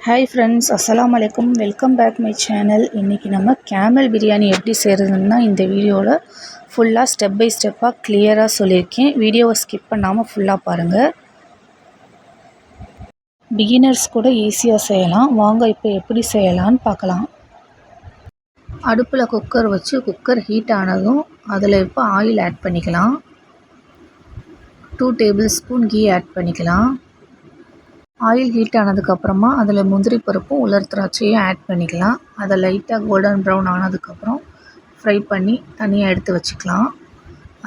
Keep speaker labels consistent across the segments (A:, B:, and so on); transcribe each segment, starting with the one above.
A: Hi friends அஸ்லாம் அலைக்கும் welcome back my channel இன்றைக்கி நம்ம கேமல் பிரியாணி எப்படி செய்கிறதுன்னா இந்த வீடியோவில் ஃபுல்லாக ஸ்டெப் பை ஸ்டெப்பாக கிளியராக சொல்லியிருக்கேன். வீடியோவை ஸ்கிப் பண்ணாமல் ஃபுல்லாக பாருங்கள் பிகினர்ஸ் கூட ஈஸியாக செய்யலாம். வாங்க இப்போ எப்படி செய்யலான்னு பார்க்கலாம். அடுப்பில் குக்கர் வச்சு குக்கர் ஹீட் ஆனதும் அதில் இப்போ ஆயில் ஆட் பண்ணிக்கலாம். Two tablespoon ghee add பண்ணிக்கலாம். ஆயில் ஹீட் ஆனதுக்கப்புறமா அதில் முந்திரி பருப்பும் உலர் திராட்சையும் ஆட் பண்ணிக்கலாம். அதை லைட்டாக கோல்டன் ப்ரௌன் ஆனதுக்கப்புறம் ஃப்ரை பண்ணி தனியாக எடுத்து வச்சுக்கலாம்.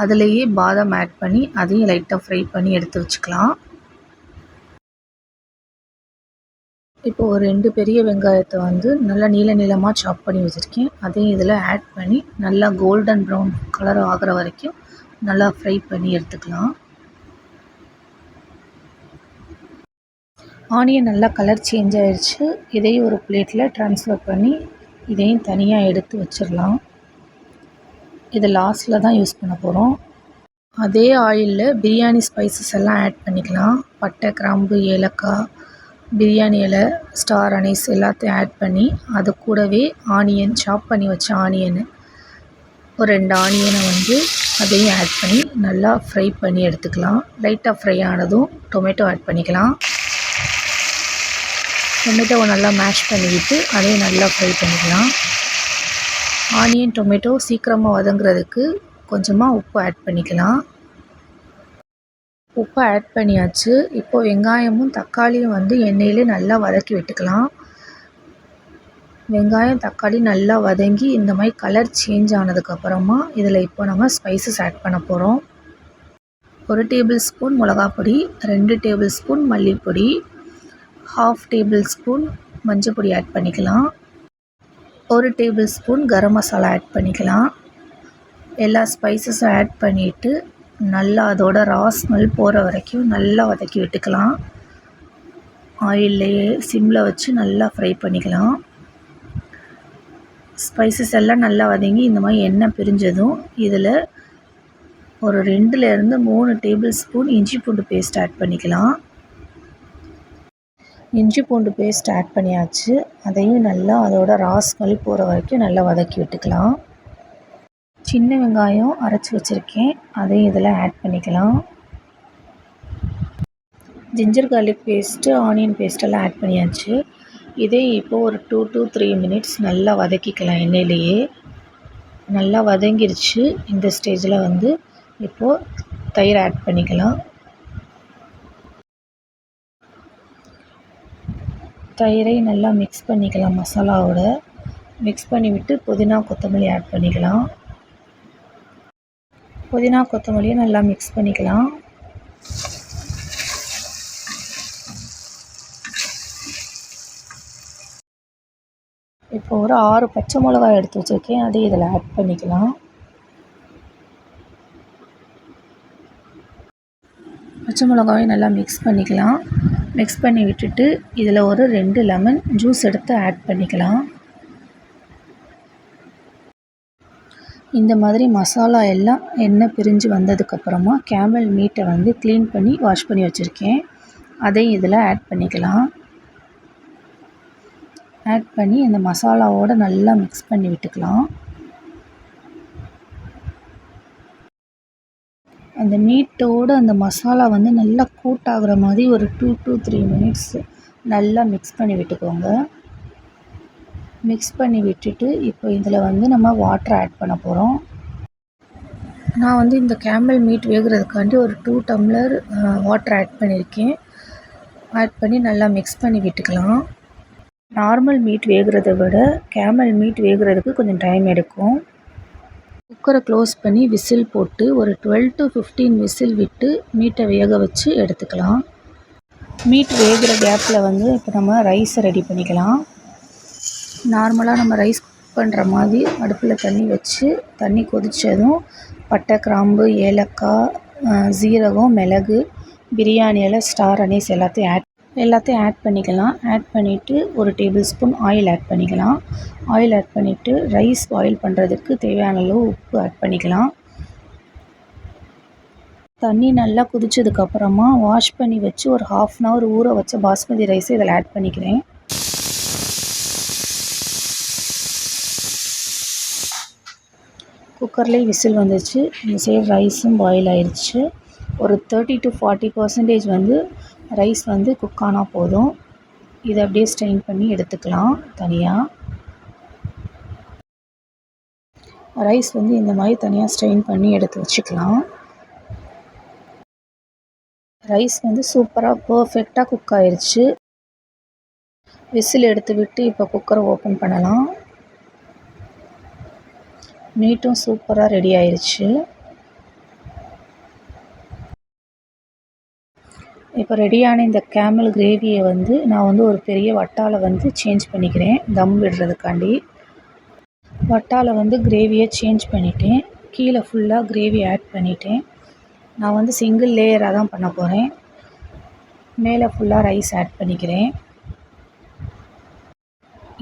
A: அதுலேயே பாதாம் ஆட் பண்ணி அதையும் லைட்டாக ஃப்ரை பண்ணி எடுத்து வச்சுக்கலாம். இப்போ ஒரு ரெண்டு பெரிய வெங்காயத்தை வந்து நல்லா நீள நீளமாக சாப் பண்ணி வச்சுருக்கேன். அதையும் இதில் ஆட் பண்ணி நல்லா கோல்டன் ப்ரௌன் கலர் ஆகிற வரைக்கும் நல்லா ஃப்ரை பண்ணி எடுத்துக்கலாம். ஆனியன் நல்லா கலர் சேஞ்ச் ஆகிருச்சு இதையும் ஒரு பிளேட்டில் ட்ரான்ஸ்ஃபர் பண்ணி இதையும் தனியாக எடுத்து வச்சிடலாம். இது லாஸ்ட்டில் தான் யூஸ் பண்ண போகிறோம் அதே ஆயிலில் பிரியாணி ஸ்பைசஸ் எல்லாம் ஆட் பண்ணிக்கலாம். பட்டை கிராம்பு ஏலக்காய் பிரியாணி இலை ஸ்டார் அனைஸ் எல்லாத்தையும் ஆட் பண்ணி அது கூடவே ஆனியன் சாப் பண்ணி வச்ச ஆனியன் ஒரு ரெண்டு ஆனியனை வந்து அதையும் ஆட் பண்ணி நல்லா ஃப்ரை பண்ணி எடுத்துக்கலாம். லைட்டாக ஃப்ரை ஆனதும் டொமேட்டோ ஆட் பண்ணிக்கலாம். டொமேட்டோவை நல்லா மேஷ் பண்ணிவிட்டு அதையும் நல்லா ஃப்ரை பண்ணிக்கலாம். ஆனியன் டொமேட்டோ சீக்கிரமாக வதங்குறதுக்கு கொஞ்சமாக உப்பு ஆட் பண்ணிக்கலாம். உப்பு ஆட் பண்ணியாச்சு. இப்போ வெங்காயமும் தக்காளியும் வந்து எண்ணெயிலே நல்லா வதக்கி விட்டுக்கலாம். வெங்காயம் தக்காளி நல்லா வதங்கி இந்த மாதிரி கலர் சேஞ்ச் ஆனதுக்கப்புறமா இதில் இப்போ நம்ம ஸ்பைசஸ் ஆட் பண்ண போகிறோம் ஒரு டேபிள் ஸ்பூன் மிளகாப்பொடி ரெண்டு டேபிள் ஸ்பூன் மல்லிப்பொடி ஹாஃப் டேபிள் ஸ்பூன் மஞ்சள் பொடி ஆட் பண்ணிக்கலாம். ஒரு tablespoon garam masala add பண்ணிக்கலாம். எல்லா ஸ்பைசஸும் ஆட் பண்ணிவிட்டு நல்லா அதோட ரா ஸ்மெல் போகிற வரைக்கும் நல்லா வதக்கி விட்டுக்கலாம். ஆயில்லையே சிம்மில் வச்சு நல்லா ஃப்ரை பண்ணிக்கலாம். ஸ்பைசஸ் எல்லாம் நல்லா வதங்கி இந்த மாதிரி எண்ணெய் பிரிஞ்சதும் இதில் ஒரு ரெண்டுலேருந்து மூணு டேபிள் ஸ்பூன் இஞ்சி பூண்டு பேஸ்ட் ஆட் பண்ணிக்கலாம். இஞ்சி பூண்டு பேஸ்ட் ஆட் பண்ணியாச்சு. அதையும் நல்லா அதோட ரா ஸ்மெல் போகிற வரைக்கும் நல்லா வதக்கி விட்டுக்கலாம். சின்ன வெங்காயம் அரைச்சி வச்சுருக்கேன். அதையும் இதில் ஆட் பண்ணிக்கலாம். ஜிஞ்சர் கார்லிக் பேஸ்ட்டு ஆனியன் பேஸ்ட்டெல்லாம் ஆட் பண்ணியாச்சு. இதே இப்போது ஒரு டூ டூ த்ரீ மினிட்ஸ் நல்லா வதக்கிக்கலாம் எண்ணெயிலேயே. நல்லா வதங்கிருச்சு. இந்த ஸ்டேஜில் வந்து இப்போது தயிர் ஆட் பண்ணிக்கலாம். தயிரை நல்லா மிக்ஸ் பண்ணிக்கலாம் மசாலாவோட. மிக்ஸ் பண்ணிவிட்டு புதினா கொத்தமல்லி ஆட் பண்ணிக்கலாம். புதினா கொத்தமல்லியை நல்லா மிக்ஸ் பண்ணிக்கலாம். இப்போ ஒரு ஆறு பச்சை மிளகாய் எடுத்து வச்சுருக்கேன். அதையும் இதில் ஆட் பண்ணிக்கலாம். பச்சை மிளகாயும் நல்லா மிக்ஸ் பண்ணிக்கலாம். மிக்ஸ் பண்ணி விட்டுட்டு இதில் ஒரு ரெண்டு லெமன் ஜூஸ் எடுத்து ஆட் பண்ணிக்கலாம். இந்த மாதிரி மசாலா எல்லாம் எண்ணெய் பிரிஞ்சு வந்ததுக்கப்புறமா கேமல் மீட்டை வந்து க்ளீன் பண்ணி வாஷ் பண்ணி வச்சுருக்கேன். அதையும் இதில் ஆட் பண்ணிக்கலாம். ஆட் பண்ணி அந்த மசாலாவோடு நல்லா மிக்ஸ் பண்ணி விட்டுக்கலாம். அந்த மீட்டோட அந்த மசாலா வந்து நல்லா கூட்டாகிற மாதிரி ஒரு டூ டூ த்ரீ மினிட்ஸ் நல்லா மிக்ஸ் பண்ணி விட்டுக்கோங்க. மிக்ஸ் பண்ணி விட்டுட்டு இப்போ இதில் வந்து நம்ம வாட்டர் ஆட் பண்ண போகிறோம் நான் வந்து இந்த கேமல் மீட் வேகிறதுக்காண்டி ஒரு டூ டம்ளர் வாட்டர் ஆட் பண்ணியிருக்கேன். ஆட் பண்ணி நல்லா மிக்ஸ் பண்ணி விட்டுக்கலாம். நார்மல் மீட் வேகிறத விட கேமல் மீட் வேகிறதுக்கு கொஞ்சம் டைம் எடுக்கும். குக்கரை க்ளோஸ் பண்ணி விசில் போட்டு ஒரு டுவெல் டு ஃபிஃப்டீன் விசில் விட்டு மீட்டை வேக வச்சு எடுத்துக்கலாம். மீட் வேகிற கேப்பில் வந்து இப்போ நம்ம ரைஸை ரெடி பண்ணிக்கலாம். நார்மலாக நம்ம ரைஸ் குக் பண்ணுற மாதிரி அடுப்பில் தண்ணி வச்சு தண்ணி கொதித்ததும் பட்டை கிராம்பு ஏலக்காய் சீரகம் மிளகு பிரியாணி இலை ஸ்டார் அனீஸ் எல்லாத்தையும் ஆட் எல்லாத்தையும் ஆட் பண்ணிக்கலாம். ஆட் பண்ணிவிட்டு ஒரு டேபிள் ஸ்பூன் ஆயில் ஆட் பண்ணிக்கலாம். ஆயில் ஆட் பண்ணிவிட்டு ரைஸ் பாயில் பண்ணுறதுக்கு தேவையான அளவு உப்பு ஆட் பண்ணிக்கலாம். தண்ணி நல்லா கொதிச்சதுக்கப்புறமா வாஷ் பண்ணி வச்சு ஒரு ஹாஃப் அன் ஹவர் ஊற வச்ச பாஸ்மதி ரைஸை இதில் ஆட் பண்ணிக்கிறேன். குக்கர்லேயே விசில் வந்துச்சு. இந்த சைடு ரைஸும் பாயில் ஆயிடுச்சு ஒரு தேர்ட்டி டு ஃபார்ட்டி பர்சன்டேஜ் வந்து ரைஸ் வந்து குக் ஆனால் போதும். இதை அப்படியே ஸ்ட்ரெயின் பண்ணி எடுத்துக்கலாம் தனியாக ரைஸ் வந்து இந்த மாதிரி தனியாக ஸ்ட்ரெயின் பண்ணி எடுத்து வச்சுக்கலாம். ரைஸ் வந்து சூப்பராக பர்ஃபெக்டாக குக் ஆயிடுச்சு விசில் எடுத்து விட்டு இப்போ குக்கரை ஓப்பன் பண்ணலாம். மீட்டும் சூப்பராக ரெடி ஆயிடுச்சு இப்போ ரெடியான இந்த கேமல் கிரேவியை வந்து நான் வந்து ஒரு பெரிய வட்டாவில் வந்து சேஞ்ச் பண்ணிக்கிறேன் தம் விடுறதுக்காண்டி. வட்டாவில் வந்து கிரேவியை சேஞ்ச் பண்ணிட்டேன். கீழே ஃபுல்லாக கிரேவி ஆட் பண்ணிட்டேன். நான் வந்து சிங்கிள் லேயராக தான் பண்ண போகிறேன் மேலே ஃபுல்லாக ரைஸ் ஆட் பண்ணிக்கிறேன்.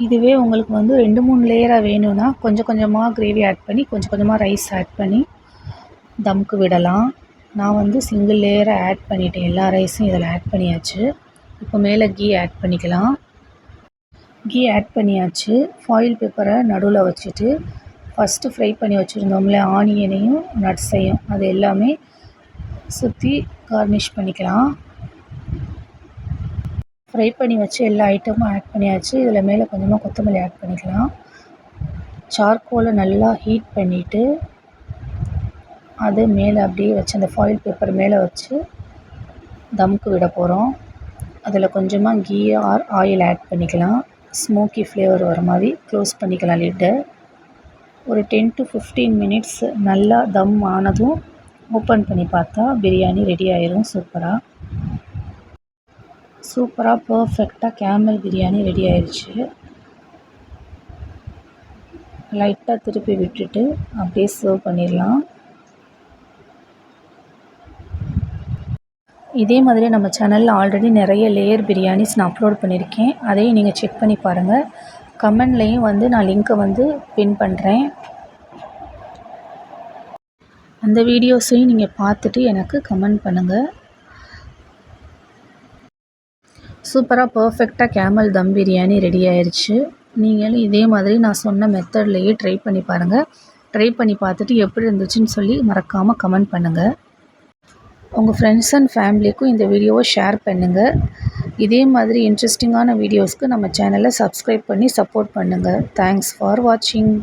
A: இதுவே உங்களுக்கு வந்து ரெண்டு மூணு லேயராக வேணும்னா கொஞ்சம் கொஞ்சமாக கிரேவி ஆட் பண்ணி கொஞ்சம் கொஞ்சமாக ரைஸ் ஆட் பண்ணி தம்க்கு விடலாம். நான் வந்து சிங்கிள் லேயராக ஆட் பண்ணிட்டேன். எல்லா ரைஸும் இதில் ஆட் பண்ணியாச்சு. இப்போ மேலே கீ ஆட் பண்ணிக்கலாம். கீ ஆட் பண்ணியாச்சு. ஃபாயில் பேப்பரை நடுவில் வச்சுட்டு ஃபஸ்ட்டு ஃப்ரை பண்ணி வச்சுருந்தோம்ல ஆனியனையும் நட்ஸையும் அது எல்லாமே சுற்றி கார்னிஷ் பண்ணிக்கலாம். ஃப்ரை பண்ணி வச்சு எல்லா ஐட்டமும் ஆட் பண்ணியாச்சு. இதில் மேலே கொஞ்சமாக கொத்தமல்லி ஆட் பண்ணிக்கலாம். சார்கோலை நல்லா ஹீட் பண்ணிவிட்டு அது மேலே அப்படியே வச்சு அந்த ஃபாயில் பேப்பர் மேலே வச்சு தம்க்கு விட போகிறோம் அதில் கொஞ்சமாக கீ ஆர் ஆயில் ஆட் பண்ணிக்கலாம். ஸ்மோக்கி ஃப்ளேவர் வர மாதிரி க்ளோஸ் பண்ணிக்கலாம் லிட்டை ஒரு டென் டு ஃபிஃப்டீன் மினிட்ஸ் நல்லா தம் ஆனதும் ஓப்பன் பண்ணி பார்த்தா பிரியாணி ரெடி ஆயிரும் சூப்பராக சூப்பராக பர்ஃபெக்டாக கேமல் பிரியாணி ரெடி ஆயிடுச்சு லைட்டாக திருப்பி விட்டுட்டு அப்படியே சர்வ் பண்ணிடலாம். இதே மாதிரி நம்ம சேனலில் ஆல்ரெடி நிறைய லேயர் பிரியாணிஸ் நான் அப்லோட் பண்ணியிருக்கேன் அதையும் நீங்கள் செக் பண்ணி பாருங்கள் கமெண்ட்லேயும் வந்து நான் லிங்க்கை வந்து பின் பண்ணுறேன் அந்த வீடியோஸையும் நீங்கள் பார்த்துட்டு எனக்கு கமெண்ட் பண்ணுங்கள் சூப்பராக பர்ஃபெக்டாக கேமல் தம் பிரியாணி ரெடி ஆயிடுச்சு நீங்களும் இதே மாதிரி நான் சொன்ன மெத்தட்லேயே ட்ரை பண்ணி பாருங்கள் ட்ரை பண்ணி பார்த்துட்டு எப்படி இருந்துச்சுன்னு சொல்லி மறக்காமல் கமெண்ட் பண்ணுங்கள் உங்கள் ஃப்ரெண்ட்ஸ் அண்ட் ஃபேமிலிக்கும் இந்த வீடியோவை ஷேர் பண்ணுங்கள் இதே மாதிரி இன்ட்ரெஸ்டிங்கான வீடியோஸ்க்கு நம்ம சேனலை சப்ஸ்கிரைப் பண்ணி சப்போர்ட் பண்ணுங்கள் தேங்க்ஸ் ஃபார் வாட்சிங்